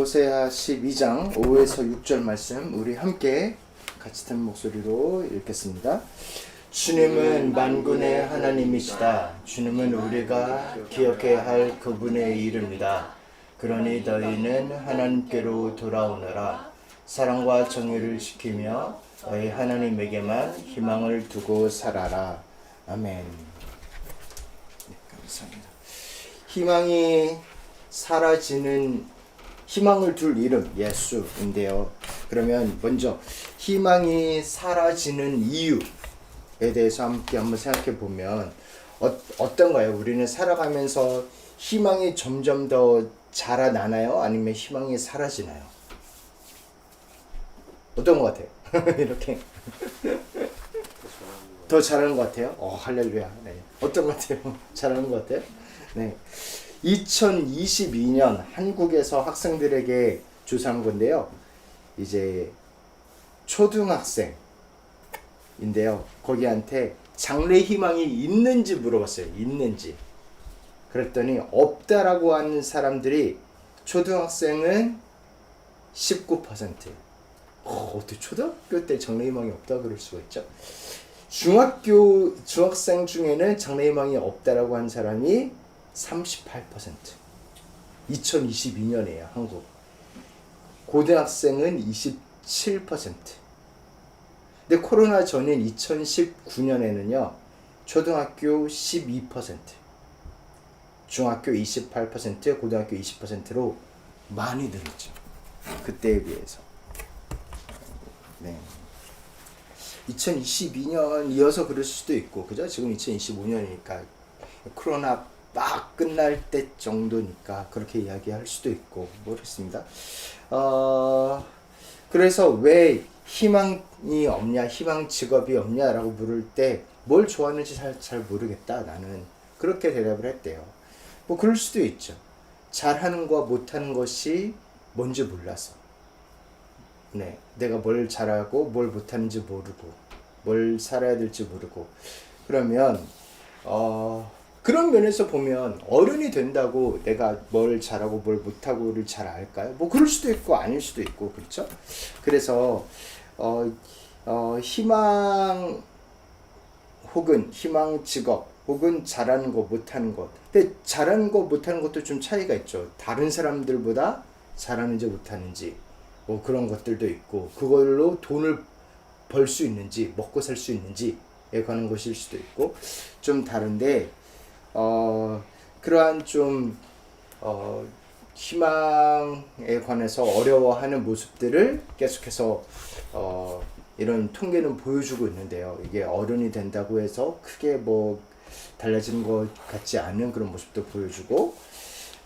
호세아 12장 5에서 6절 말씀 우리 함께 같이 듣는 목소리로 읽겠습니다. 주님은 만군의 하나님이시다. 주님은 우리가 기억해야 할 그분의 이름이다. 그러니 너희는 하나님께로 돌아오너라. 사랑과 정의를 지키며 너희 하나님에게만 희망을 두고 살아라. 아멘. 네, 감사합니다. 희망이 사라지는 희망을 둘 이름 예수인데요. 그러면 먼저 희망이 사라지는 이유에 대해서 함께 한번 생각해 보면 어, 어떤가요? 우리는 살아가면서 희망이 점점 더 자라나나요? 아니면 희망이 사라지나요? 어떤 것 같아요? 이렇게 더 잘하는 것 같아요? 어 할렐루야. 네. 어떤 것 같아요? 잘하는 것 같아요? 네. 2022년 한국에서 학생들에게 조사한 건데요. 이제 초등학생인데요. 거기한테 장래 희망이 있는지 물어봤어요. 있는지. 그랬더니 없다라고 하는 사람들이 초등학생은 19%. 어, 어떻게 초등학교 때 장래 희망이 없다 그럴 수가 있죠? 중학교 중학생 중에는 장래 희망이 없다라고 한 사람이 38%. 2022년이에요, 한국. 고등학생은 27%. 근데 코로나 전인 2019년에는요, 초등학교 12%, 중학교 28%, 고등학교 20%로 많이 늘었죠. 그때에 비해서. 네. 2022년 이어서 그럴 수도 있고, 그죠? 지금 2025년이니까 코로나 막 끝날 때 정도니까 그렇게 이야기할 수도 있고 모르겠습니다. 어, 그래서 왜 희망이 없냐, 희망 직업이 없냐라고 물을 때 뭘 좋아하는지 잘, 잘 모르겠다. 나는 그렇게 대답을 했대요. 뭐 그럴 수도 있죠. 잘하는 거 못하는 것이 뭔지 몰라서. 네, 내가 뭘 잘하고 뭘 못하는지 모르고 뭘 살아야 될지 모르고 그러면 어. 그런 면에서 보면 어른이 된다고 내가 뭘 잘하고 뭘 못하고를 잘 알까요? 뭐 그럴 수도 있고 아닐 수도 있고 그렇죠? 그래서 어, 어, 희망 혹은 희망 직업 혹은 잘하는 거 못하는 것 근데 잘하는 거 못하는 것도 좀 차이가 있죠 다른 사람들보다 잘하는지 못하는지 뭐 그런 것들도 있고 그걸로 돈을 벌 수 있는지 먹고 살 수 있는지에 관한 것일 수도 있고 좀 다른데 어, 그러한 좀 어, 희망에 관해서 어려워하는 모습들을 계속해서 어, 이런 통계는 보여주고 있는데요. 이게 어른이 된다고 해서 크게 뭐 달라지는 것 같지 않은 그런 모습도 보여주고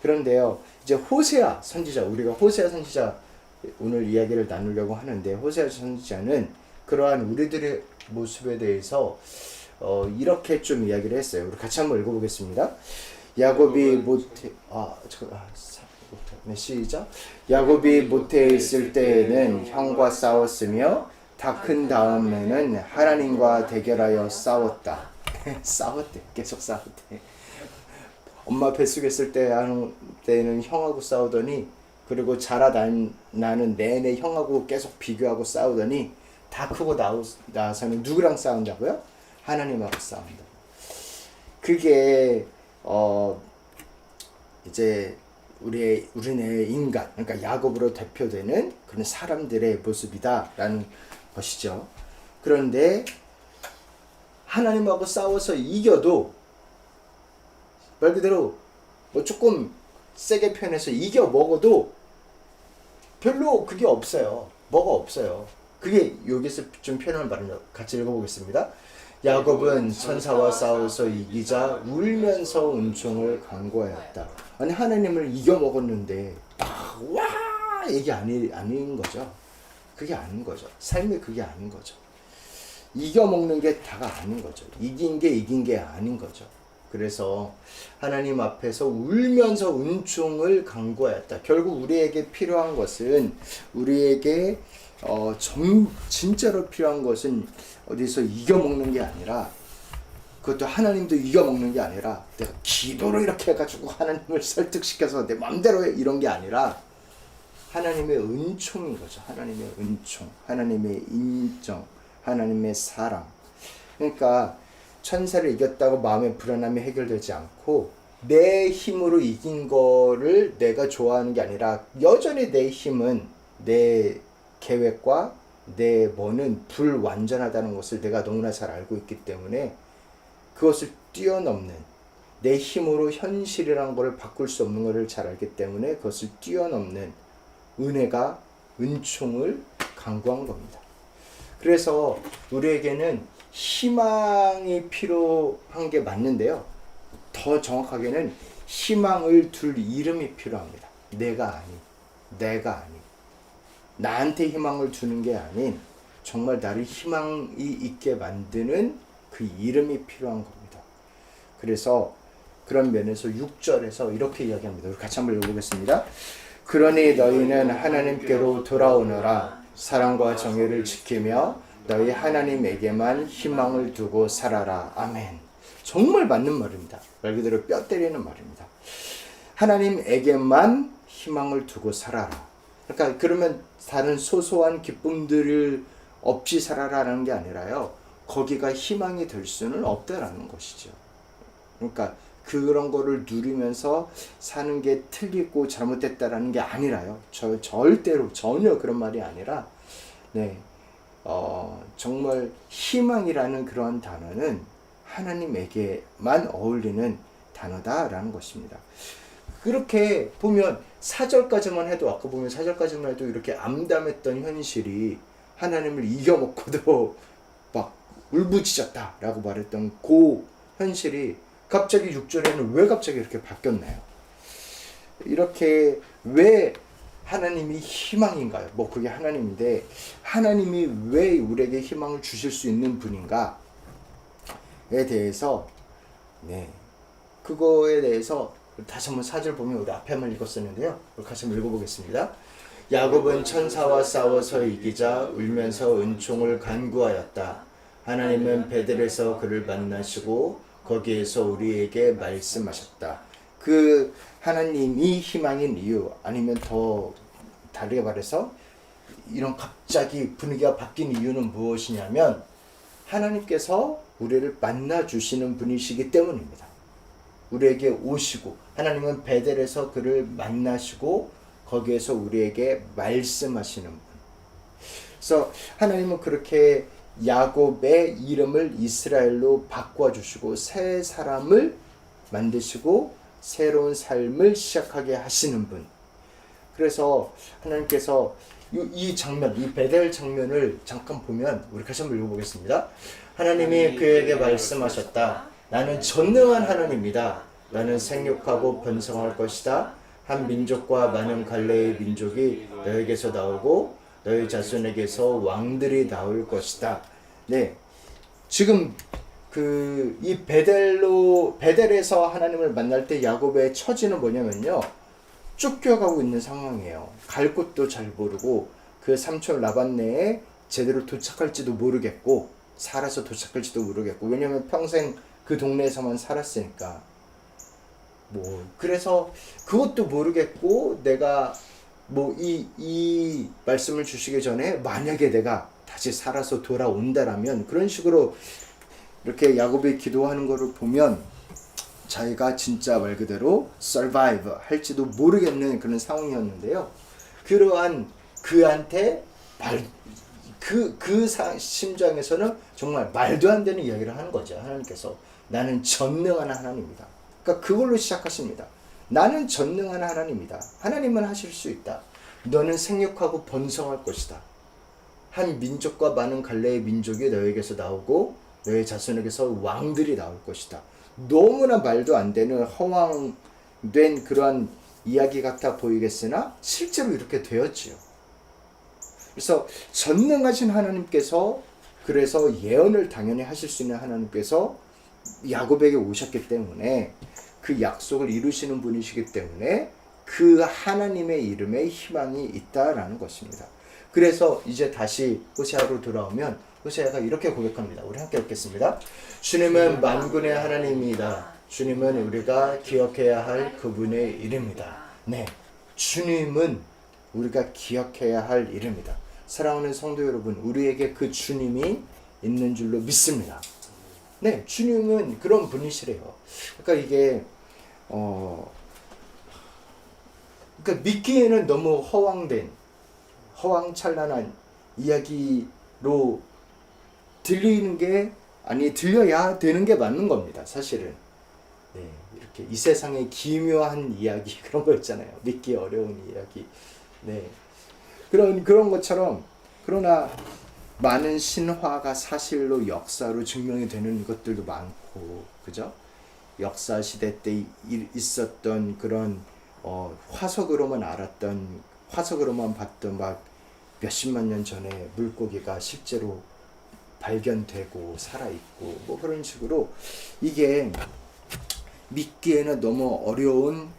그런데요. 이제 호세아 선지자 우리가 호세아 선지자 오늘 이야기를 나누려고 하는데 호세아 선지자는 그러한 우리들의 모습에 대해서 어, 이렇게 좀 이야기를 했어요. 우리 같이 한번 읽어보겠습니다. 야곱이 못해 아 저, 아, 사- 네, 시작. 야곱이 못해 있을 때에는 형과 싸웠으며 다 큰 다음에는 하나님과 대결하여 싸웠다. 싸웠대. 계속 싸웠대. 엄마 뱃속에 있을 때 하는 때는 형하고 싸우더니 그리고 자라나는 내내 형하고 계속 비교하고 싸우더니 다 크고 나오, 나서는 누구랑 싸운다고요? 하나님하고 싸운다. 그게 어 이제 우리의 우리네 인간 그러니까 야곱으로 대표되는 그런 사람들의 모습이다라는 것이죠. 그런데 하나님하고 싸워서 이겨도 말 그대로 뭐 조금 세게 표현해서 이겨 먹어도 별로 그게 없어요. 뭐가 없어요. 그게 여기서 좀 표현을 말하면 같이 읽어보겠습니다. 야곱은 천사와 싸워서 이기자 울면서 은총을 간구하였다. 아니 하나님을 이겨 먹었는데 아, 와 이게 아니 아닌 거죠. 그게 아닌 거죠. 삶이 그게 아닌 거죠. 이겨 먹는 게 다가 아닌 거죠. 이긴 게 이긴 게 아닌 거죠. 그래서 하나님 앞에서 울면서 은총을 간구하였다. 결국 우리에게 필요한 것은 우리에게 어, 정, 진짜로 필요한 것은 어디서 이겨먹는 게 아니라 그것도 하나님도 이겨먹는 게 아니라 내가 기도로 이렇게 해가지고 하나님을 설득시켜서 내 맘대로 해 이런 게 아니라 하나님의 은총인 거죠. 하나님의 은총, 하나님의 인정, 하나님의 사랑. 그러니까 천사를 이겼다고 마음의 불안함이 해결되지 않고 내 힘으로 이긴 거를 내가 좋아하는 게 아니라 여전히 내 힘은 내 계획과 내 뭐는 불완전하다는 것을 내가 너무나 잘 알고 있기 때문에 그것을 뛰어넘는 내 힘으로 현실이라는 것을 바꿀 수 없는 것을 잘 알기 때문에 그것을 뛰어넘는 은혜가 은총을 강구한 겁니다. 그래서 우리에게는 희망이 필요한 게 맞는데요. 더 정확하게는 희망을 둘 이름이 필요합니다. 내가 아닌, 내가 아닌. 나한테 희망을 두는 게 아닌 정말 나를 희망이 있게 만드는 그 이름이 필요한 겁니다. 그래서 그런 면에서 6절에서 이렇게 이야기합니다. 우리 같이 한번 읽어보겠습니다. 그러니 너희는 하나님께로 돌아오너라 사랑과 정의를 지키며 너희 하나님에게만 희망을 두고 살아라. 아멘. 정말 맞는 말입니다. 말 그대로 뼈 때리는 말입니다. 하나님에게만 희망을 두고 살아라. 그러니까 그러면 다른 소소한 기쁨들을 없이 살아라는 게 아니라요. 거기가 희망이 될 수는 없다라는 것이죠. 그러니까 그런 거를 누리면서 사는 게 틀리고 잘못됐다라는 게 아니라요. 저 절대로 전혀 그런 말이 아니라 네. 어, 정말 희망이라는 그러한 단어는 하나님에게만 어울리는 단어다라는 것입니다. 그렇게 보면 사절까지만 해도 아까 보면 사절까지만 해도 이렇게 암담했던 현실이 하나님을 이겨먹고도 막 울부짖었다라고 말했던 그 현실이 갑자기 6절에는 왜 갑자기 이렇게 바뀌었나요? 이렇게 왜 하나님이 희망인가요? 뭐 그게 하나님인데 하나님이 왜 우리에게 희망을 주실 수 있는 분인가에 대해서 네 그거에 대해서 다시 한번 사절 보면 우리 앞에만 읽었었는데요. 우리 같이 한번 읽어보겠습니다. 야곱은 천사와 싸워서 이기자 울면서 은총을 간구하였다. 하나님은 베델에서 그를 만나시고 거기에서 우리에게 말씀하셨다. 그 하나님이 희망인 이유 아니면 더 다르게 말해서 이런 갑자기 분위기가 바뀐 이유는 무엇이냐면 하나님께서 우리를 만나 주시는 분이시기 때문입니다. 우리에게 오시고 하나님은 베델에서 그를 만나시고 거기에서 우리에게 말씀하시는 분. 그래서 하나님은 그렇게 야곱의 이름을 이스라엘로 바꿔 주시고 새 사람을 만드시고 새로운 삶을 시작하게 하시는 분. 그래서 하나님께서 이, 이 장면, 이 베델 장면을 잠깐 보면 우리 같이 한번 읽어보겠습니다. 하나님이 그에게 말씀하셨다. 나는 전능한 하나님이다. 나는 생육하고 번성할 것이다. 한 민족과 많은 갈래의 민족이 너에게서 나오고 너희 자손에게서 왕들이 나올 것이다. 네. 지금 그 이 베델로 베델에서 하나님을 만날 때 야곱의 처지는 뭐냐면요. 쫓겨가고 있는 상황이에요. 갈 곳도 잘 모르고 그 삼촌 라반네에 제대로 도착할지도 모르겠고 살아서 도착할지도 모르겠고 왜냐면 평생 그 동네에서만 살았으니까 뭐 그래서 그것도 모르겠고 내가 뭐 이 이 말씀을 주시기 전에 만약에 내가 다시 살아서 돌아온다라면 그런 식으로 이렇게 야곱이 기도하는 거를 보면 자기가 진짜 말 그대로 survive 할지도 모르겠는 그런 상황이었는데요. 그러한 그한테 말, 그, 그 사, 심장에서는 정말 말도 안 되는 이야기를 하는 거죠. 하나님께서. 나는 전능한 하나님이다. 그러니까 그걸로 시작하십니다. 나는 전능한 하나님이다. 하나님은 하실 수 있다. 너는 생육하고 번성할 것이다. 한 민족과 많은 갈래의 민족이 너에게서 나오고 너의 자손에게서 왕들이 나올 것이다. 너무나 말도 안 되는 허황된 그러한 이야기 같아 보이겠으나 실제로 이렇게 되었지요. 그래서 전능하신 하나님께서 그래서 예언을 당연히 하실 수 있는 하나님께서 야곱에게 오셨기 때문에 그 약속을 이루시는 분이시기 때문에 그 하나님의 이름에 희망이 있다라는 것입니다. 그래서 이제 다시 호세아로 돌아오면 호세아가 이렇게 고백합니다. 우리 함께 읽겠습니다. 주님은 만군의 하나님이다. 주님은 우리가 기억해야 할 그분의 이름이다. 네. 주님은 우리가 기억해야 할 이름이다. 사랑하는 성도 여러분, 우리에게 그 주님이 있는 줄로 믿습니다. 네, 주님은 그런 분이시래요. 그러니까 이게 어 그러니까 믿기에는 너무 허황된 허황찬란한 이야기로 들리는 게 아니 들려야 되는 게 맞는 겁니다. 사실은 네, 이렇게 이 세상의 기묘한 이야기 그런 거 있잖아요. 믿기 어려운 이야기. 네. 그런 그런 것처럼 그러나 많은 신화가 사실로 역사로 증명이 되는 것들도 많고 그죠? 역사 시대 때 이- 있었던 그런 어, 화석으로만 알았던 화석으로만 봤던 막 몇십만 년 전에 물고기가 실제로 발견되고 살아 있고 뭐 그런 식으로 이게 믿기에는 너무 어려운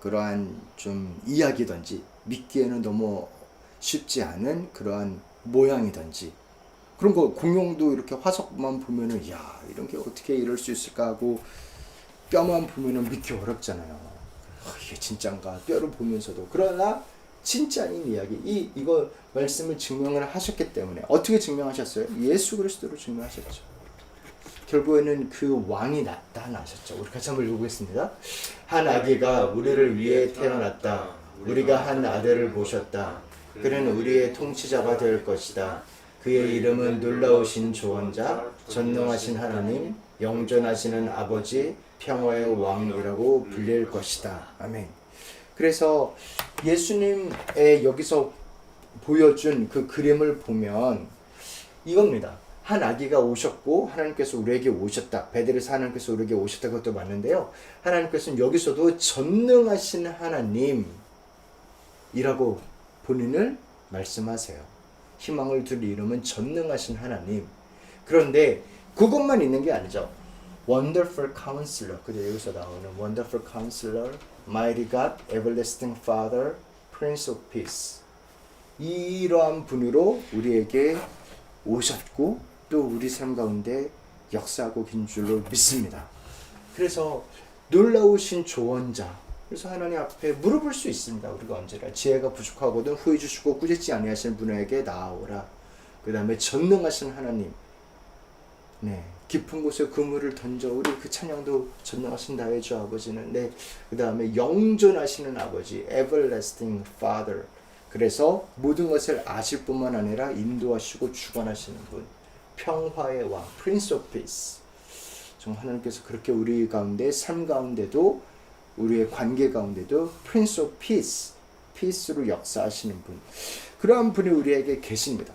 그러한 좀 이야기든지 믿기에는 너무 쉽지 않은 그러한 모양이든지 그런 거 공룡도 이렇게 화석만 보면은 야 이런 게 어떻게 이럴 수 있을까 하고 뼈만 보면은 믿기 어렵잖아요. 아, 이게 진짠가 뼈를 보면서도 그러나 진짜인 이야기 이 이거 말씀을 증명을 하셨기 때문에 어떻게 증명하셨어요? 예수 그리스도로 증명하셨죠. 결국에는 그 왕이 나타나셨죠. 우리 같이 한번 읽어보겠습니다. 한 아기가 우리를 위해 태어났다. 우리가 한 아들을 보셨다. 그는 우리의 통치자가 될 것이다. 그의 이름은 놀라우신 조언자, 전능하신 하나님, 영존하시는 아버지, 평화의 왕이라고 불릴 것이다. 아멘. 그래서 예수님의 여기서 보여준 그 그림을 보면 이겁니다. 한 아기가 오셨고 하나님께서 우리에게 오셨다. 베드레스 하나님께서 우리에게 오셨다 그것도 맞는데요. 하나님께서는 여기서도 전능하신 하나님이라고 본인을 말씀하세요. 희망을 둘 이름은 전능하신 하나님. 그런데 그것만 있는 게 아니죠. Wonderful Counselor. 그죠? 여기서 나오는 Wonderful Counselor, Mighty God, Everlasting Father, Prince of Peace. 이러한 분으로 우리에게 오셨고 또 우리 삶 가운데 역사하고 긴 줄로 믿습니다. 그래서 놀라우신 조언자. 그래서 하나님 앞에 물어볼 수 있습니다. 우리가 언제나 지혜가 부족하거든 후회 주시고 꾸짖지 아니하시는 분에게 나아오라. 그 다음에 전능하신 하나님. 네. 깊은 곳에 그물을 던져 우리 그 찬양도 전능하신 나의 주 아버지는 네. 그 다음에 영존하시는 아버지 everlasting father. 그래서 모든 것을 아실 뿐만 아니라 인도하시고 주관하시는 분. 평화의 왕 Prince of Peace. 정말 하나님께서 그렇게 우리 가운데 삶 가운데도 우리의 관계 가운데도 Prince of Peace, Peace로 역사하시는 분. 그러한 분이 우리에게 계십니다.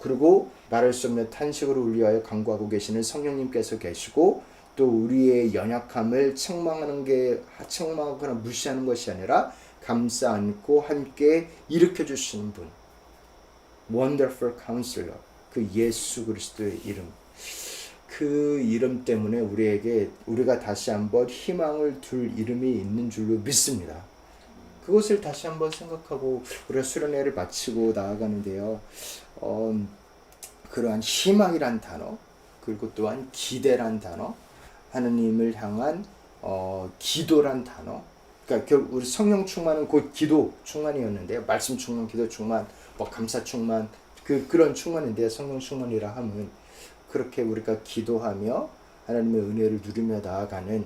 그리고 말할 수 없는 탄식으로 우리 위하여 간구하고 계시는 성령님께서 계시고 또 우리의 연약함을 책망하는 게 책망하거나 무시하는 것이 아니라 감싸 안고 함께 일으켜 주시는 분. Wonderful Counselor. 그 예수 그리스도의 이름. 그 이름 때문에 우리에게 우리가 다시 한번 희망을 둘 이름이 있는 줄로 믿습니다. 그것을 다시 한번 생각하고 우리가 수련회를 마치고 나아가는데요. 어, 그러한 희망이란 단어 그리고 또한 기대란 단어 하느님을 향한 어, 기도란 단어 그러니까 결 우리 성령 충만은 곧 기도 충만이었는데요. 말씀 충만, 기도 충만, 뭐 감사 충만 그 그런 충만인데 성령 충만이라 함은 그렇게 우리가 기도하며 하나님의 은혜를 누리며 나아가는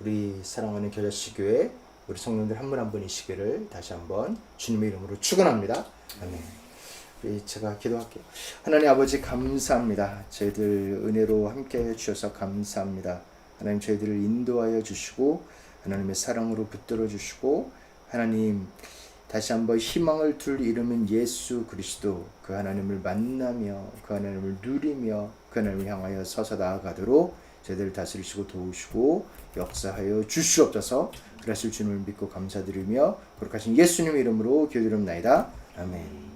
우리 사랑하는 겨자씨교회 우리 성령들 한 분 한 분이시기를 다시 한번 주님의 이름으로 축원합니다. 아멘. 제가 기도할게요. 하나님 아버지 감사합니다. 저희들 은혜로 함께 해 주셔서 감사합니다. 하나님 저희들을 인도하여 주시고 하나님의 사랑으로 붙들어 주시고 하나님 다시 한번 희망을 둘 이름은 예수 그리스도 그 하나님을 만나며 그 하나님을 누리며 그 하나님을 향하여 서서 나아가도록 저희들을 다스리시고 도우시고 역사하여 주시옵소서. 그러실 주님을 믿고 감사드리며 거룩하신 예수님 이름으로 기도드립나이다. 아멘